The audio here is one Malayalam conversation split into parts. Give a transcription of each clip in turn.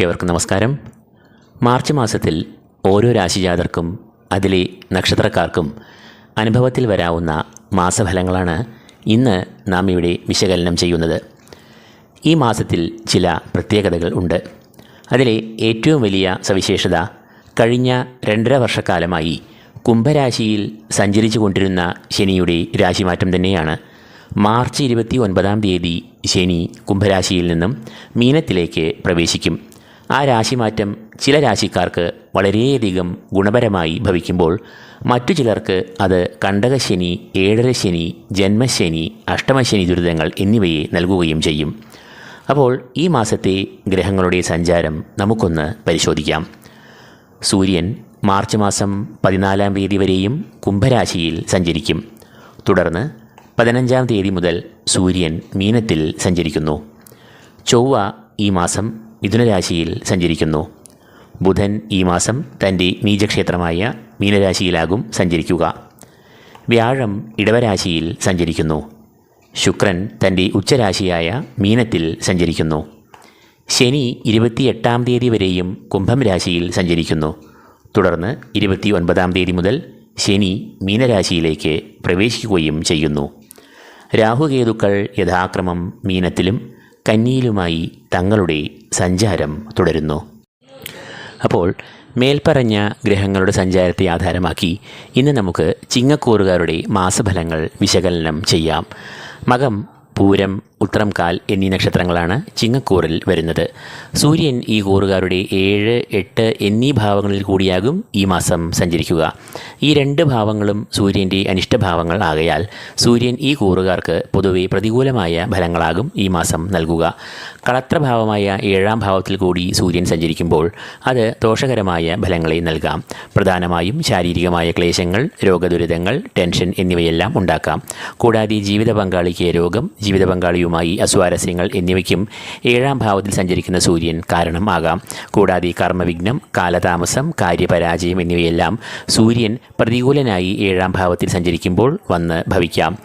ഏവർക്കും നമസ്കാരം. മാർച്ച് മാസത്തിൽ ഓരോ രാശിജാതർക്കും അതിലെ നക്ഷത്രക്കാർക്കും അനുഭവത്തിൽ വരാവുന്ന മാസഫലങ്ങളാണ് ഇന്ന് നാം ഇവിടെ വിശകലനം ചെയ്യുന്നത്. ഈ മാസത്തിൽ ചില പ്രത്യേകതകൾ ഉണ്ട്. അതിലെ ഏറ്റവും വലിയ സവിശേഷത കഴിഞ്ഞ രണ്ടര വർഷക്കാലമായി കുംഭരാശിയിൽ സഞ്ചരിച്ചു കൊണ്ടിരുന്ന ശനിയുടെ രാശിമാറ്റം തന്നെയാണ്. മാർച്ച് ഇരുപത്തി ഒൻപതാം തീയതി ശനി കുംഭരാശിയിൽ നിന്നും മീനത്തിലേക്ക് പ്രവേശിക്കും. ആ രാശിമാറ്റം ചില രാശിക്കാർക്ക് വളരെയധികം ഗുണപരമായി ഭവിക്കുമ്പോൾ മറ്റു ചിലർക്ക് അത് കണ്ടകശനി ഏഴരശനി ജന്മശനി അഷ്ടമശനി ദുരിതങ്ങൾ എന്നിവയെ നൽകുകയും ചെയ്യും. അപ്പോൾ ഈ മാസത്തെ ഗ്രഹങ്ങളുടെ സഞ്ചാരം നമുക്കൊന്ന് പരിശോധിക്കാം. സൂര്യൻ മാർച്ച് മാസം പതിനാലാം തീയതി വരെയും കുംഭരാശിയിൽ സഞ്ചരിക്കും. തുടർന്ന് പതിനഞ്ചാം തീയതി മുതൽ സൂര്യൻ മീനത്തിൽ സഞ്ചരിക്കുന്നു. ചൊവ്വ ഈ മാസം മിഥുനരാശിയിൽ സഞ്ചരിക്കുന്നു. ബുധൻ ഈ മാസം തന്റെ നീചക്ഷേത്രമായ മീനരാശിയിലാകും സഞ്ചരിക്കുക. വ്യാഴം ഇടവരാശിയിൽ സഞ്ചരിക്കുന്നു. ശുക്രൻ തന്റെ ഉച്ചരാശിയായ മീനത്തിൽ സഞ്ചരിക്കുന്നു. ശനി ഇരുപത്തിയെട്ടാം തീയതി വരെയും കുംഭം രാശിയിൽ സഞ്ചരിക്കുന്നു. തുടർന്ന് ഇരുപത്തി ഒൻപതാം തീയതി മുതൽ ശനി മീനരാശിയിലേക്ക് പ്രവേശിക്കുകയും ചെയ്യുന്നു. രാഹുകേതുക്കൾ യഥാക്രമം മീനത്തിലും കന്നിയിലുമായി തങ്ങളുടെ സഞ്ചാരം തുടരുന്നു. അപ്പോൾ മേൽപ്പറഞ്ഞ ഗ്രഹങ്ങളുടെ സഞ്ചാരത്തെ ആധാരമാക്കി ഇന്ന് നമുക്ക് ചിങ്ങക്കൂറുകാരുടെ മാസഫലങ്ങൾ വിശകലനം ചെയ്യാം. മകം പൂരം ഉത്രം കാൽ എന്നീ നക്ഷത്രങ്ങളാണ് ചിങ്ങക്കൂറിൽ വരുന്നത്. സൂര്യൻ ഈ കൂറുകാരുടെ ഏഴ് എട്ട് എന്നീ ഭാവങ്ങളിൽ കൂടിയാകും ഈ മാസം സഞ്ചരിക്കുക. ഈ രണ്ട് ഭാവങ്ങളും സൂര്യന്റെ അനിഷ്ടഭാവങ്ങൾ ആകയാൽ സൂര്യൻ ഈ കൂറുകാർക്ക് പൊതുവെ പ്രതികൂലമായ ഫലങ്ങളാകും ഈ മാസം നൽകുക. കളത്രഭാവമായ ഏഴാം ഭാവത്തിൽ കൂടി സൂര്യൻ സഞ്ചരിക്കുമ്പോൾ അത് ദോഷകരമായ ഫലങ്ങളെ നൽകാം. പ്രധാനമായും ശാരീരികമായ ക്ലേശങ്ങൾ രോഗദുരിതങ്ങൾ ടെൻഷൻ എന്നിവയെല്ലാം ഉണ്ടാക്കാം. കൂടാതെ ജീവിത പങ്കാളിക്ക് രോഗം ജീവിത പങ്കാളിയുമായി അസ്വാരസ്യങ്ങൾ എന്നിവയ്ക്കും ഏഴാം ഭാവത്തിൽ സഞ്ചരിക്കുന്ന സൂര്യൻ കാരണമാകാം. കൂടാതെ കർമ്മവിഘ്നം കാലതാമസം കാര്യപരാജയം എന്നിവയെല്ലാം സൂര്യൻ പ്രതികൂലനായി ഏഴാം ഭാവത്തിൽ സഞ്ചരിക്കുമ്പോൾ വന്ന് ഭവിക്കാം.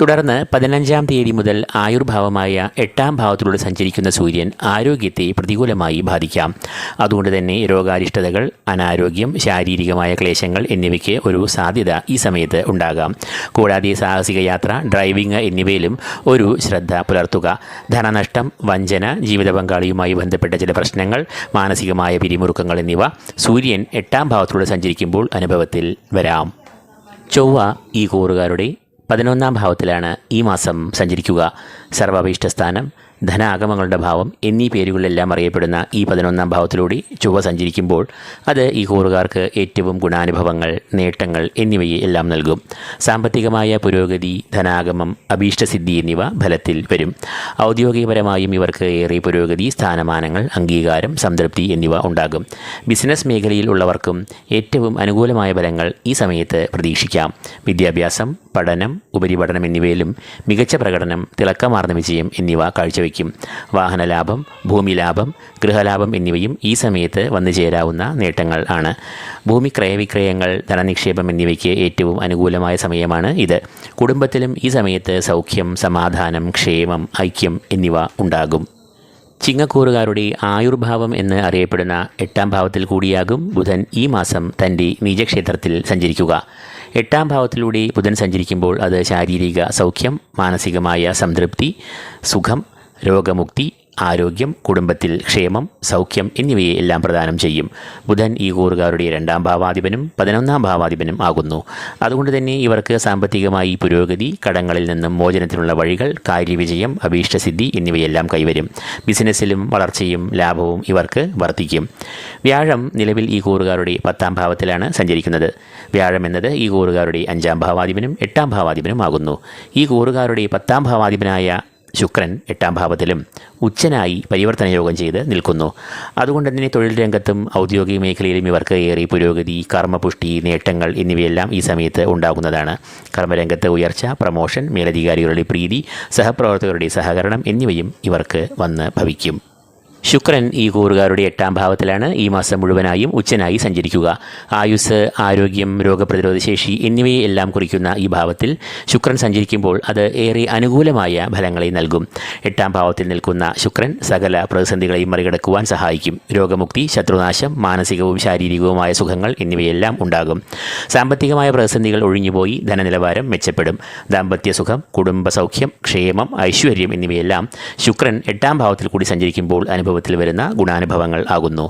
തുടർന്ന് പതിനഞ്ചാം തീയതി മുതൽ ആയുർഭാവമായ എട്ടാം ഭാവത്തിലൂടെ സഞ്ചരിക്കുന്ന സൂര്യൻ ആരോഗ്യത്തെ പ്രതികൂലമായി ബാധിക്കാം. അതുകൊണ്ട് തന്നെ രോഗാരിഷ്ടതകൾ അനാരോഗ്യം ശാരീരികമായ ക്ലേശങ്ങൾ എന്നിവയ്ക്ക് ഒരു സാധ്യത ഈ സമയത്ത് ഉണ്ടാകാം. കൂടാതെ സാഹസിക യാത്ര ഡ്രൈവിംഗ് എന്നിവയിലും ഒരു ശ്രദ്ധ പുലർത്തുക. ധനനഷ്ടം വഞ്ചന ജീവിത പങ്കാളിയുമായി ബന്ധപ്പെട്ട ചില പ്രശ്നങ്ങൾ മാനസികമായ പിരിമുറുക്കങ്ങൾ എന്നിവ സൂര്യൻ എട്ടാം ഭാവത്തിലൂടെ സഞ്ചരിക്കുമ്പോൾ അനുഭവത്തിൽ വരാം. ചൊവ്വ ഈ കൂറുകാരുടെ പതിനൊന്നാം ഭാവത്തിലാണ് ഈ മാസം സഞ്ചരിക്കുക. സർവാഭീഷ്ടസ്ഥാനം ധനാഗമങ്ങളുടെ ഭാവം എന്നീ പേരുകളിലെല്ലാം അറിയപ്പെടുന്ന ഈ പതിനൊന്നാം ഭാവത്തിലൂടെ ചൊവ്വ സഞ്ചരിക്കുമ്പോൾ അത് ഈ കൂറുകാർക്ക് ഏറ്റവും ഗുണാനുഭവങ്ങൾ നേട്ടങ്ങൾ എന്നിവയെ എല്ലാം നൽകും. സാമ്പത്തികമായ പുരോഗതി ധനാഗമം അഭീഷ്ടസിദ്ധി എന്നിവ ഫലത്തിൽ വരും. ഔദ്യോഗികപരമായും ഇവർക്ക് ഏറെ പുരോഗതി സ്ഥാനമാനങ്ങൾ അംഗീകാരം സംതൃപ്തി എന്നിവ ഉണ്ടാകും. ബിസിനസ് മേഖലയിൽ ഉള്ളവർക്കും ഏറ്റവും അനുകൂലമായ ഫലങ്ങൾ ഈ സമയത്ത് പ്രതീക്ഷിക്കാം. വിദ്യാഭ്യാസം പഠനം ഉപരിപഠനം എന്നിവയിലും മികച്ച പ്രകടനം തിളക്കമാർന്ന വിജയം എന്നിവ കാഴ്ചവെക്കും വാഹനലാഭം ഭൂമി ലാഭം ഗൃഹലാഭം എന്നിവയും ഈ സമയത്ത് വന്നു ചേരാവുന്ന നേട്ടങ്ങൾ ആണ്. ഭൂമി ക്രയവിക്രയങ്ങൾ ധനനിക്ഷേപം എന്നിവയ്ക്ക് ഏറ്റവും അനുകൂലമായ സമയമാണ് ഇത്. കുടുംബത്തിലും ഈ സമയത്ത് സൗഖ്യം സമാധാനം ക്ഷേമം ഐക്യം എന്നിവ ഉണ്ടാകും. ചിങ്ങക്കൂറുകാരുടെ ആയുർഭാവം എന്ന് അറിയപ്പെടുന്ന എട്ടാം ഭാവത്തിൽ കൂടിയാകും ബുധൻ ഈ മാസം തന്റെ നീജക്ഷേത്രത്തിൽ സഞ്ചരിക്കുക. എട്ടാം ഭാവത്തിലൂടെ ബുധൻ സഞ്ചരിക്കുമ്പോൾ അത് ശാരീരിക സൗഖ്യം മാനസികമായ സംതൃപ്തി സുഖം രോഗമുക്തി ആരോഗ്യം കുടുംബത്തിൽ ക്ഷേമം സൗഖ്യം എന്നിവയെ എല്ലാം പ്രദാനം ചെയ്യും. ബുധൻ ഈ കൂറുകാരുടെ രണ്ടാം ഭാവാധിപനും പതിനൊന്നാം ഭാവാധിപനും ആകുന്നു. അതുകൊണ്ട് തന്നെ ഇവർക്ക് സാമ്പത്തികമായി പുരോഗതി കടങ്ങളിൽ നിന്നും മോചനത്തിനുള്ള വഴികൾ കാര്യവിജയം അഭീഷ്ടസിദ്ധി എന്നിവയെല്ലാം കൈവരും. ബിസിനസ്സിലും വളർച്ചയും ലാഭവും ഇവർക്ക് വർദ്ധിക്കും. വ്യാഴം നിലവിൽ ഈ കൂറുകാരുടെ പത്താം ഭാവത്തിലാണ് സഞ്ചരിക്കുന്നത്. വ്യാഴം എന്നത് ഈ കൂറുകാരുടെ അഞ്ചാം ഭാവാധിപനും എട്ടാം ഭാവാധിപനും ആകുന്നു. ഈ കൂറുകാരുടെ പത്താം ഭാവാധിപനായ ശുക്രൻ എട്ടാം ഭാവത്തിലും ഉച്ചനായി പരിവർത്തന യോഗം ചെയ്ത് നിൽക്കുന്നു. അതുകൊണ്ട് തന്നെ തൊഴിൽ രംഗത്തും ഔദ്യോഗിക മേഖലയിലും ഇവർക്ക് ഏറെ പുരോഗതി കർമ്മപുഷ്ടി നേട്ടങ്ങൾ എന്നിവയെല്ലാം ഈ സമയത്ത് ഉണ്ടാകുന്നതാണ്. കർമ്മരംഗത്ത് ഉയർച്ച പ്രമോഷൻ മേലധികാരികളുടെ പ്രീതി സഹപ്രവർത്തകരുടെ സഹകരണം എന്നിവയും ഇവർക്ക് വന്ന് ഭവിക്കും. ശുക്രൻ ഈ കൂറുകാരുടെ എട്ടാം ഭാവത്തിലാണ് ഈ മാസം മുഴുവനായും ഉച്ചനായി സഞ്ചരിക്കുക. ആയുസ് ആരോഗ്യം രോഗപ്രതിരോധശേഷി എന്നിവയെ എല്ലാം കുറിക്കുന്ന ഈ ഭാവത്തിൽ ശുക്രൻ സഞ്ചരിക്കുമ്പോൾ അത് ഏറെ അനുകൂലമായ ഫലങ്ങളെ നൽകും. എട്ടാം ഭാവത്തിൽ നിൽക്കുന്ന ശുക്രൻ സകല പ്രതിസന്ധികളെയും മറികടക്കുവാൻ സഹായിക്കും. രോഗമുക്തി ശത്രുനാശം മാനസികവും ശാരീരികവുമായ സുഖങ്ങൾ എന്നിവയെല്ലാം ഉണ്ടാകും. സാമ്പത്തികമായ പ്രതിസന്ധികൾ ഒഴിഞ്ഞുപോയി ധനനിലവാരം മെച്ചപ്പെടും. ദാമ്പത്യ സുഖം ക്ഷേമം ഐശ്വര്യം എന്നിവയെല്ലാം ശുക്രൻ എട്ടാം ഭാവത്തിൽ കൂടി സഞ്ചരിക്കുമ്പോൾ അനുഭവത്തിൽ വരുന്ന ഗുണാനുഭവങ്ങൾ ആകുന്നു.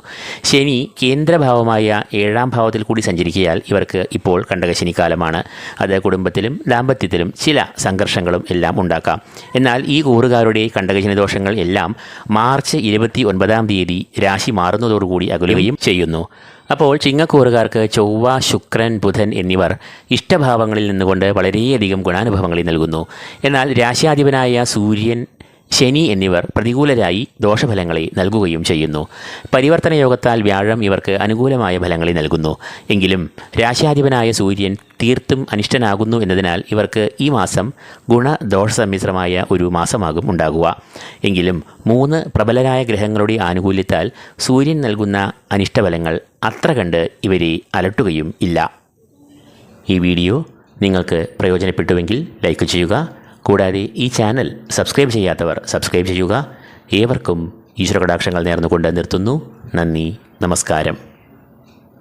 ശനി കേന്ദ്രഭാവമായ ഏഴാം ഭാവത്തിൽ കൂടി സഞ്ചരിക്കിയാൽ ഇവർക്ക് ഇപ്പോൾ കണ്ടകശനി കാലമാണ് അത് കുടുംബത്തിലും ദാമ്പത്യത്തിലും ചില സംഘർഷങ്ങളും എല്ലാം ഉണ്ടാക്കാം. എന്നാൽ ഈ കൂറുകാരുടെ കണ്ടകശനി ദോഷങ്ങൾ എല്ലാം മാർച്ച് ഇരുപത്തി ഒൻപതാം തീയതി രാശി മാറുന്നതോടുകൂടി അകലുകയും ചെയ്യുന്നു. അപ്പോൾ ചിങ്ങക്കൂറുകാർക്ക് ചൊവ്വ ശുക്രൻ ബുധൻ എന്നിവർ ഇഷ്ടഭാവങ്ങളിൽ നിന്നുകൊണ്ട് വളരെയധികം ഗുണാനുഭവങ്ങളിൽ നൽകുന്നു. എന്നാൽ രാശ്യാധിപനായ സൂര്യൻ ശനി എന്നിവർ പ്രതികൂലരായി ദോഷഫലങ്ങളെ നൽകുകയും ചെയ്യുന്നു. പരിവർത്തന യോഗത്താൽ വ്യാഴം ഇവർക്ക് അനുകൂലമായ ഫലങ്ങളെ നൽകുന്നു. എങ്കിലും രാശാധിപനായ സൂര്യൻ തീർത്തും അനിഷ്ടനാകുന്നു എന്നതിനാൽ ഇവർക്ക് ഈ മാസം ഗുണദോഷ സമ്മിശ്രമായ ഒരു മാസമാകും ഉണ്ടാകുക. എങ്കിലും മൂന്ന് പ്രബലരായ ഗ്രഹങ്ങളുടെ ആനുകൂല്യത്താൽ സൂര്യൻ നൽകുന്ന അനിഷ്ടഫലങ്ങൾ അത്ര കണ്ട് ഇവരെ അലട്ടുകയും ഇല്ല. ഈ വീഡിയോ നിങ്ങൾക്ക് പ്രയോജനപ്പെട്ടുവെങ്കിൽ ലൈക്ക് ചെയ്യുക കൂടാതെ ഈ ചാനൽ സബ്സ്ക്രൈബ് ചെയ്യാത്തവർ സബ്സ്ക്രൈബ് ചെയ്യുക. ഏവർക്കും ഈശ്വര കടാക്ഷങ്ങൾ നേർന്നുകൊണ്ട് നിർത്തുന്നു. നന്ദി. നമസ്കാരം.